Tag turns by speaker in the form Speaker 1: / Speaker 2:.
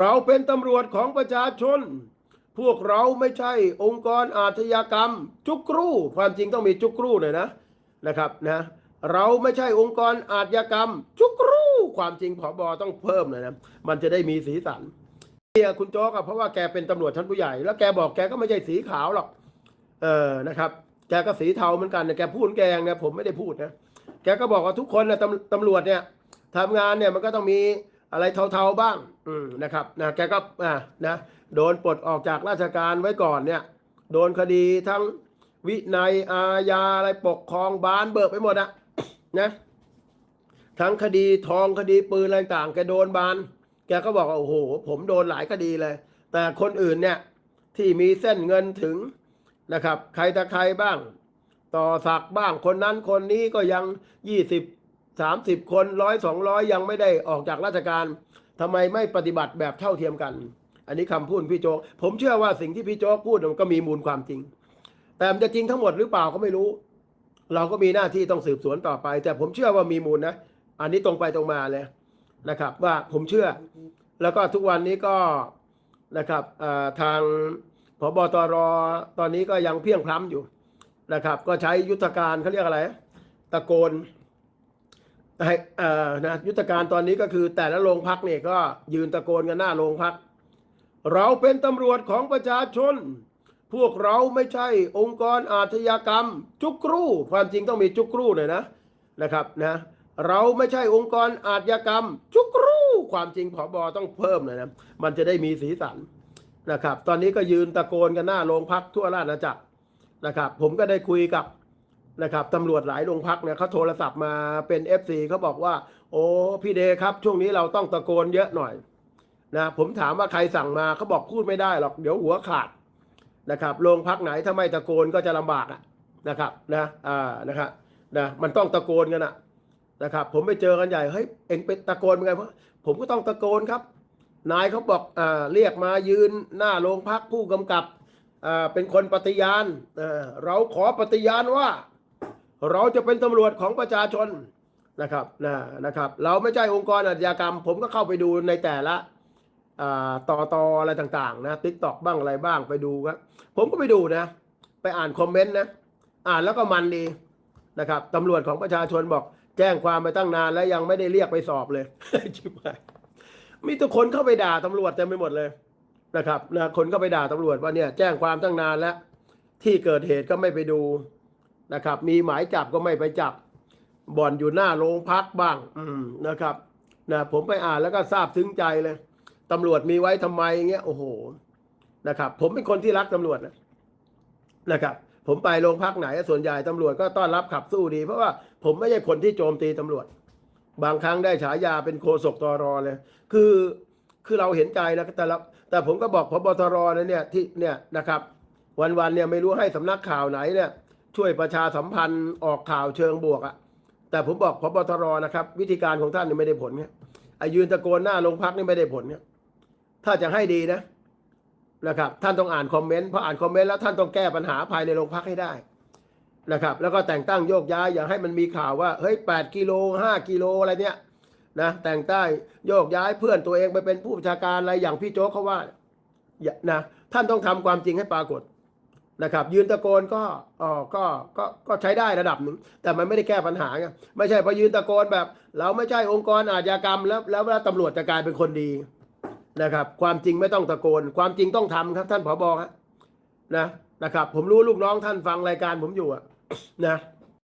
Speaker 1: เราเป็นตำรวจของประชาชน พวกเราไม่ใช่องค์กรอาชญากรรม จุกรูความจริงต้องมีจุกรูหน่อยนะนะครับนะเราไม่ใช่องค์กรอาชญากรรม จุกรูความจริงผบต้องเพิ่มหน่อยนะ มันจะได้มีสีสันเนี่ยคุณโจ๊กอะเพราะว่าแกเป็นตำรวจชั้นผู้ใหญ่ แล้วแกบอกแกก็ไม่ใช่สีขาวหรอก เออนะครับ แกก็สีเทาเหมือนกันนะแกพูดแกงนะผมไม่ได้พูดนะแกก็บอกว่าทุกคนนะตำตำรวจเนี่ยทำงานเนี่ยมันก็ต้องมี อะไรเทาๆบ้างอืมนะครับนะแกก็อ่านะโดนปลดออกจากราชการไว้ก่อนเนี่ยโดนคดีทั้งวินัยอาญาอะไรปกครองบานเบิกไปหมดอะนะทั้งคดีทองคดีปืนอะไรต่างแกโดนบาน แกก็บอกว่าโอ้โห ผมโดนหลายคดีเลย แต่คนอื่นเนี่ยที่มีเส้นเงินถึงนะครับ ใครตะใครบ้าง ต่อสักบ้างคนนั้นคนนี้ก็ยังยี่สิบ สามสิบคนร้อยสองร้อยยังไม่ได้ออกจากราชการทำไมไม่ปฏิบัติแบบเท่าเทียมกัน อันนี้คำพูดพี่โจ๊กผมเชื่อว่าสิ่งที่พี่โจ๊กพูดมันก็มีมูลความจริง แต่มันจะจริงทั้งหมดหรือเปล่าก็ไม่รู้ เราก็มีหน้าที่ต้องสืบสวนต่อไป แต่ผมเชื่อว่ามีมูลนะ อันนี้ตรงไปตรงมาเลยนะครับ ว่าผมเชื่อ แล้วก็ทุกวันนี้ก็นะครับทางพบตรตอนนี้ก็ยังเพียงพล้ำอยู่นะครับ ก็ใช้ยุทธการเขาเรียกอะไร ตะโกน เอ่อนะยุทธการตอนนี้ก็คือแต่ละโรงพักเนี่ยก็ยืนตะโกนกันหน้าโรงพัก เราเป็นตำรวจของประชาชน พวกเราไม่ใช่องค์กรอาชญากรรม จุกรูความจริงต้องมีจุกรูหน่อยนะนะครับนะเราไม่ใช่องค์กรอาชญากรรม จุกรูความจริงผอบอต้องเพิ่มหน่อยนะมันจะได้มีสีสันนะครับ ตอนนี้ก็ยืนตะโกนกันหน้าโรงพักทั่วราชอาณาจักรนะครับ ผมก็ได้คุยกับ นะครับตำรวจหลายโรงพักเนี่ยเขาโทรศัพท์มาเป็น FC เขาบอกว่า โอ้พี่เดครับ ช่วงนี้เราต้องตะโกนเยอะหน่อยนะผมถามว่าใครสั่งมาเขาบอกพูดไม่ได้หรอกเดี๋ยวหัวขาดนะครับโรงพักไหนถ้าไม่ตะโกนก็จะลำบากอะนะครับนะอ่านะครับนะมันต้องตะโกนกันอะนะครับผมไปเจอกันใหญ่เฮ้ยเอ็งไปตะโกนเป็นไงวะผมก็ต้องตะโกนครับนายเขาบอกอ่าเรียกมายืนหน้าโรงพักผู้กำกับอ่าเป็นคนปฏิญาณอ่อเราขอปฏิญาณว่า เราจะเป็นตำรวจของประชาชนนะครับนะนะครับ เราไม่ใช่องค์กรอาชญากรรม ผมก็เข้าไปดูในแต่ละอ่าต่อต่ออะไรต่างๆนะทิกตอกบ้างอะไรบ้างไปดูครับผมก็ไปดูนะ ไปอ่านคอมเมนต์นะ อ่านแล้วก็มันดีนะครับตำรวจของประชาชนบอก แจ้งความไปตั้งนานแล้วยังไม่ได้เรียกไปสอบเลยชิบหายมีทุกคนเข้าไปด่าตำรวจเต็มไปหมดเลยนะครับนะคนก็ไปด่าตำรวจว่าเนี่ยแจ้งความตั้งนานแล้ว ที่เกิดเหตุก็ไม่ไปดู นะครับ มีหมายจับก็ไม่ไปจับ บ่อนอยู่หน้าโรงพักบ้างนะครับนะผมไปอ่านแล้วก็ทราบซึ้งใจเลยตำรวจมีไว้ทำไมเงี้ยโอ้โหนะครับ ผมเป็นคนที่รักตำรวจนะนะครับ ผมไปโรงพักไหนส่วนใหญ่ตำรวจก็ต้อนรับขับสู้ดี เพราะว่าผมไม่ใช่คนที่โจมตีตำรวจ บางครั้งได้ฉายาเป็นโคศกตรเลย คือคือเราเห็นใจนะแต่ละแต่ผมก็บอกพบตรนะเนี่ยที่เนี่ยนะครับ วันๆเนี่ยไม่รู้ให้สำนักข่าวไหนเนี่ย ช่วยประชาสัมพันธ์ออกข่าวเชิงบวกอะแต่ผมบอกพบตรนะครับ วิธีการของท่านเนี่ยไม่ได้ผลเนี่ยไอยืนตะโกนหน้าโรงพักนี่ไม่ได้ผลเนี่ยถ้าจะให้ดีนะนะครับ ท่านต้องอ่านคอมเมนต์พออ่านคอมเมนต์แล้วท่านต้องแก้ปัญหาภายในโรงพักให้ได้นะครับ แล้วก็แต่งตั้งโยกย้ายอย่าให้มันมีข่าวว่าเฮ้ยแปดกิโลห้ากิโลอะไรเนี่ยนะแต่งตั้งโยกย้ายเพื่อนตัวเองไปเป็นผู้บัญชาการอะไรอย่างพี่โจ๊กเขาว่าอย่านะท่านต้องทำความจริงให้ปรากฏ นะครับ ยืนตะโกนก็อ๋อก็ก็ก็ใช้ได้ระดับหนึ่งแต่มันไม่ได้แก้ปัญหาไงไม่ใช่พอยืนตะโกนแบบ เราไม่ใช่องค์กรอาชญากรรม แล้วแล้วแล้วตำรวจจะกลายเป็นคนดีนะครับ ความจริงไม่ต้องตะโกน ความจริงต้องทำครับ ท่านผบครับนะนะครับ ผมรู้ลูกน้องท่านฟังรายการผมอยู่อะนะ